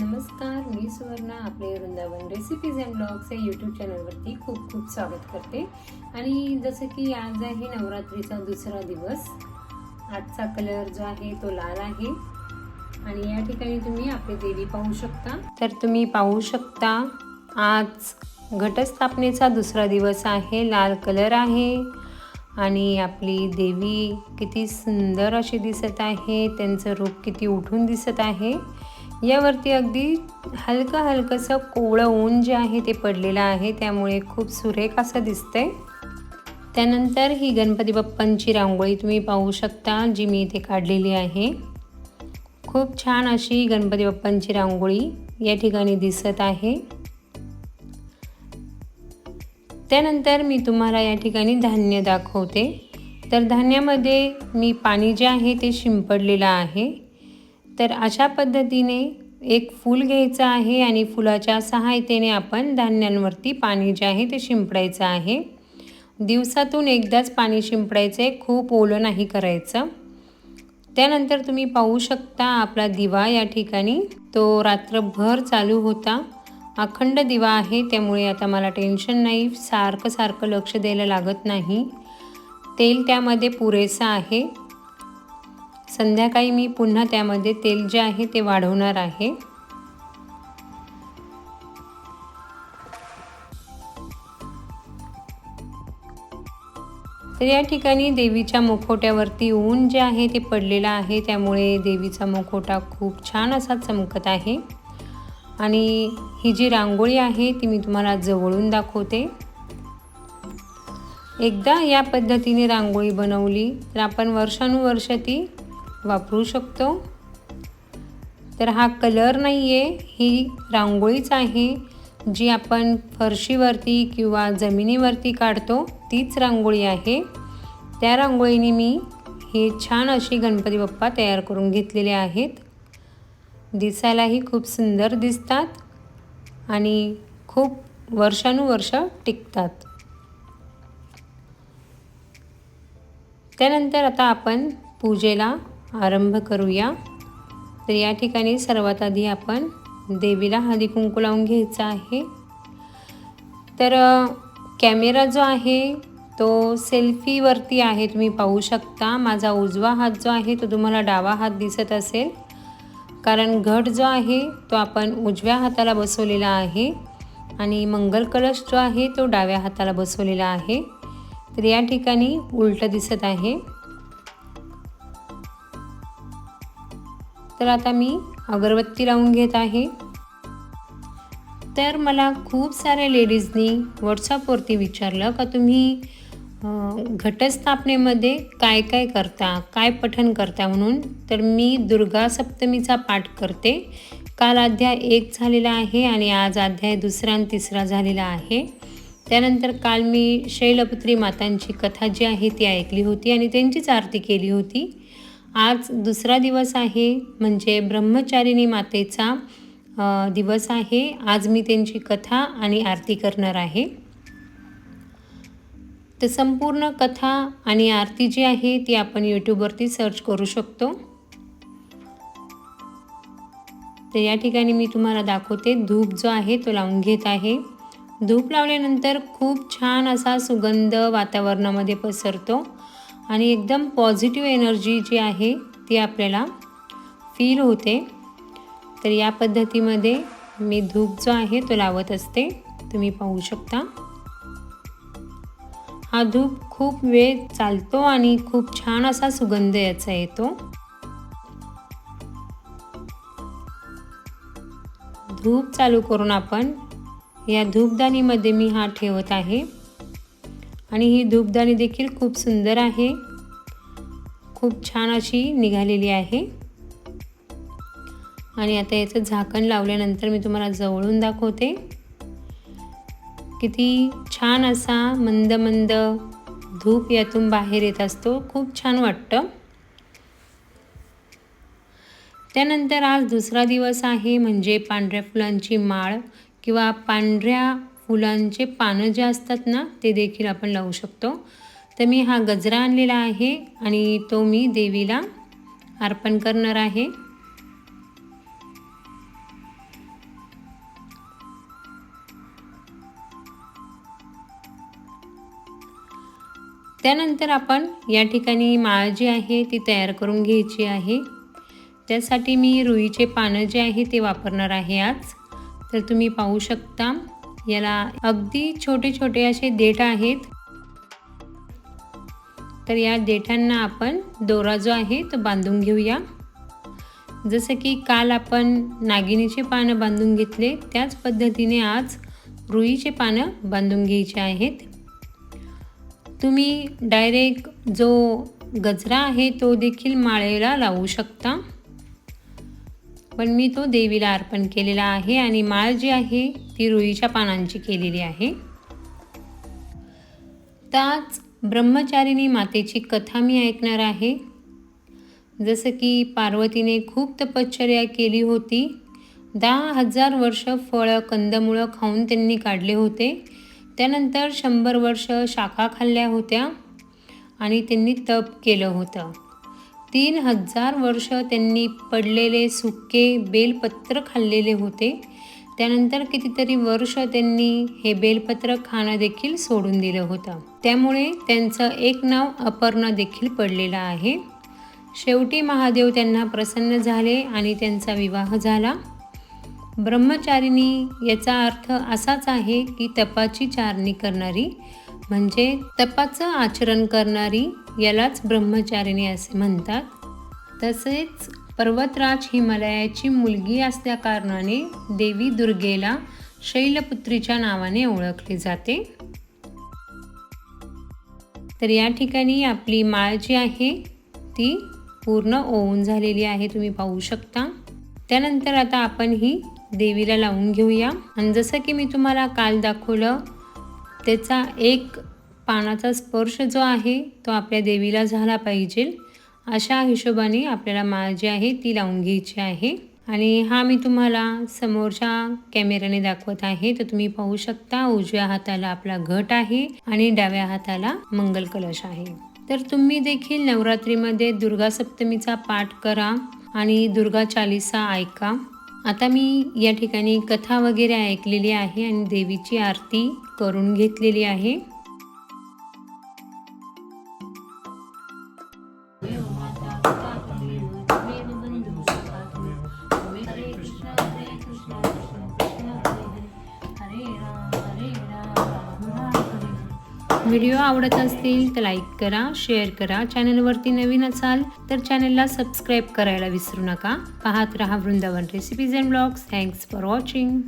नमस्कार मी सुवर्णा आपले वृंदावन रेसिपीज अँड ब्लॉग्स या यूट्यूब चॅनलवरती खूप खूप स्वागत करते. आणि जसं की आज आहे नवरात्रीचा दुसरा दिवस. आजचा कलर जो आहे तो लाल आहे. आणि या ठिकाणी तुम्ही आपली देवी पाहू शकता. तर तुम्ही पाहू शकता आज घटस्थापनेचा दुसरा दिवस आहे लाल कलर आहे. आणि आपली देवी किती सुंदर अशी दिसत आहे त्यांचं रूप किती उठून दिसत आहे. यावरती अगदी हलकं हलकंसं कोवळं ऊन जे आहे ते पडलेलं आहे त्यामुळे खूप सुरेख असं दिसतंय. त्यानंतर ही गणपती बाप्पांची रांगोळी तुम्ही पाहू शकता जी मी इथे काढलेली आहे. खूप छान अशी गणपती बाप्पांची रांगोळी या ठिकाणी दिसत आहे. त्यानंतर मी तुम्हाला या ठिकाणी धान्य दाखवते. तर धान्यामध्ये मी पाणी जे आहे ते शिंपडलेलं आहे. तर अशा पद्धतीने एक फूल घ्यायचं आहे आणि फुलाच्या सहायतेने आपण धान्यांवरती पाणी जे आहे ते शिंपडायचं आहे. दिवसातून एकदाच पाणी शिंपडायचं आहे खूप ओलं नाही करायचं. त्यानंतर तुम्ही पाहू शकता आपला दिवा या ठिकाणी. तो रात्रभर चालू होता. अखंड दिवा आहे त्यामुळे आता मला टेन्शन नाही सारखं सारखं लक्ष द्यायला लागत नाही. तेल त्यामध्ये पुरेसं आहे. संध्याकाळी मी पुन्हा त्यामध्ये तेल जे आहे ते वाढवणार आहे. तर या ठिकाणी देवीच्या मुखोट्यावरती ऊन जे आहे ते पडलेलं आहे त्यामुळे देवीचा मुखोटा खूप छान असा चमकत आहे. आणि ही जी रांगोळी आहे ती मी तुम्हाला जवळून दाखवते. एकदा या पद्धतीने रांगोळी बनवली तर आपण वर्षानुवर्ष ती वापरू शकतो. तर हा कलर नाही आहे ही रांगोळीच आहे. जी आपण फरशीवरती किंवा जमिनीवरती काढतो तीच रांगोळी आहे. त्या रांगोळीने मी हे छान अशी गणपती बाप्पा तयार करून घेतलेले आहेत. दिसायलाही खूप सुंदर दिसतात आणि खूप वर्षानुवर्ष टिकतात. त्यानंतर आता आपण पूजेला आरंभ करूया. तर या ठिकाणी सर्वात आधी आपण देवीला हळदी कुंकू लावून घ्यायचा आहे. तर कॅमेरा जो आहे तो सेल्फीवरती आहे तुम्ही पाहू शकता. माझा उजवा हात जो आहे तो तुम्हाला डावा हात दिसत असेल. कारण घट जो आहे तो आपण उजव्या हाताला बसवलेला आहे. आणि मंगल कलश जो आहे तो डाव्या हाताला बसवलेला आहे. तर या ठिकाणी उलटं दिसत आहे. तर आता मी अगरबत्ती लावून घेत आहे. तर मला खूप साऱ्या लेडीजनी व्हॉट्सअपवरती विचारलं का तुम्ही घटस्थापनेमध्ये काय काय करता काय पठण करता म्हणून? तर मी दुर्गा सप्तमीचा पाठ करते. काल अध्याय एक झालेला आहे आणि आज अध्याय दुसरा आणि तिसरा झालेला आहे. त्यानंतर काल मी शैलपुत्री मातांची कथा जी आहे ती ऐकली होती आणि त्यांचीच आरती केली होती. आज दुसरा दिवस आहे म्हणजे ब्रह्मचारिणी मातेचा दिवस आहे. आज मी त्यांची कथा आणि आरती करणार आहे. तर संपूर्ण कथा आणि आरती जी आहे ती आपण यूट्यूबवरती सर्च करू शकतो. तर या ठिकाणी मी तुम्हाला दाखवते धूप जो आहे तो लावून घेत आहे. धूप लावल्यानंतर खूप छान असा सुगंध वातावरणामध्ये पसरतो. आणि एकदम पॉझिटिव्ह एनर्जी जी आहे ती आपल्याला फील होते. तर या पद्धतीमध्ये मी धूप जो आहे तो लावत असते. तुम्ही पाहू शकता. हा धूप खूप वेळ चालतो आणि खूप छान असा सुगंध याचा येतो. धूप चालू करून आपण या धूपदानीमध्ये मी हा ठेवत आहे. आणि ही धूपदाणी देखील खूप सुंदर आहे. खूप छान अशी निघालेली आहे. आणि आता याचं झाकण लावल्यानंतर मी तुम्हाला जवळून दाखवते. किती छान असा मंद मंद धूप यातून बाहेर येत असतो. खूप छान वाटतं. त्यानंतर आज दुसरा दिवस आहे म्हणजे पांढऱ्या फुलांची माळ किंवा पांढऱ्या फुलांचे पानं जे असतात ना ते देखील आपण लावू शकतो. तर मी हा गजरा आणलेला आहे आणि तो मी देवीला अर्पण करणार आहे. त्यानंतर आपण या ठिकाणी माळ जी आहे ती तयार करून घ्यायची आहे. त्यासाठी मी रुईचे पानं जे आहे ते वापरणार आहे आज. तर तुम्ही पाहू शकता याला अगदी छोटे छोटे असे देठ आहेत. तर या देठांना आपण दोरा जो आहे तो बांधून घेऊया. जसं की काल आपण नागिनीचे पानं बांधून घेतले त्याच पद्धतीने आज रुईचे पानं बांधून घ्यायचे आहेत. तुम्ही डायरेक्ट जो गजरा आहे तो देखील माळेला लावू शकता. पण मी तो देवीला अर्पण केलेला आहे आणि माळ जी आहे ती रुईच्या पानांची केलेली आहे. त्याच ब्रह्मचारिणी मातेची कथा मी ऐकणार आहे. जसं की पार्वतीने खूप तपश्चर्या केली होती. दहा हजार वर्ष फळं कंदमुळं खाऊन त्यांनी काढले होते. त्यानंतर शंभर वर्ष शाखा खाल्ल्या होत्या आणि त्यांनी तप केलं होतं. तीन हजार वर्ष त्यांनी पडलेले सुके बेलपत्र खाल्लेले होते. त्यानंतर कितीतरी वर्ष त्यांनी हे बेलपत्र खाणं देखील सोडून दिलं होतं. त्यामुळे त्यांचं एक नाव अपर्णा देखील पडलेलं आहे. शेवटी महादेव त्यांना प्रसन्न झाले आणि त्यांचा विवाह झाला. ब्रह्मचारिणी याचा अर्थ असाच आहे की तपाची चारणी करणारी म्हणजे तपाचं आचरण करणारी यालाच ब्रह्मचारिणी असे म्हणतात. तसेच पर्वतराज हिमालयाची मुलगी असल्याकारणाने देवी दुर्गेला शैलपुत्रीच्या नावाने ओळखले जाते. तर या ठिकाणी आपली माळ जी आहे ती पूर्ण ओवून झालेली आहे तुम्ही पाहू शकता. त्यानंतर आता आपण ही देवीला लावून घेऊया. आणि जसं की मी तुम्हाला काल दाखवलं त्याचा एक पानाचा स्पर्श जो आहे तो आपल्या देवीला झाला पाहिजे. अशा हिशोबाने आपल्याला माळ जी आहे ती लावून घ्यायची आहे. आणि हा मी तुम्हाला समोरच्या कॅमेऱ्याने दाखवत आहे. तर तुम्ही पाहू शकता उजव्या हाताला आपला घट आहे आणि डाव्या हाताला मंगल कलश आहे. तर तुम्ही देखील नवरात्रीमध्ये दुर्गा सप्तमीचा पाठ करा आणि दुर्गा चालिसा ऐका. आता मी या ठिकाणी कथा वगैरे ऐकलेली आहे आणि देवीची आरती करून घेतलेली आहे. व्हिडिओ आवडत असतील तर लाईक करा शेअर करा. चॅनलवरती नवीन असाल तर चॅनलला सबस्क्राईब करायला विसरू नका. पाहत रहा Vrindavan recipes and blogs. Thanks for watching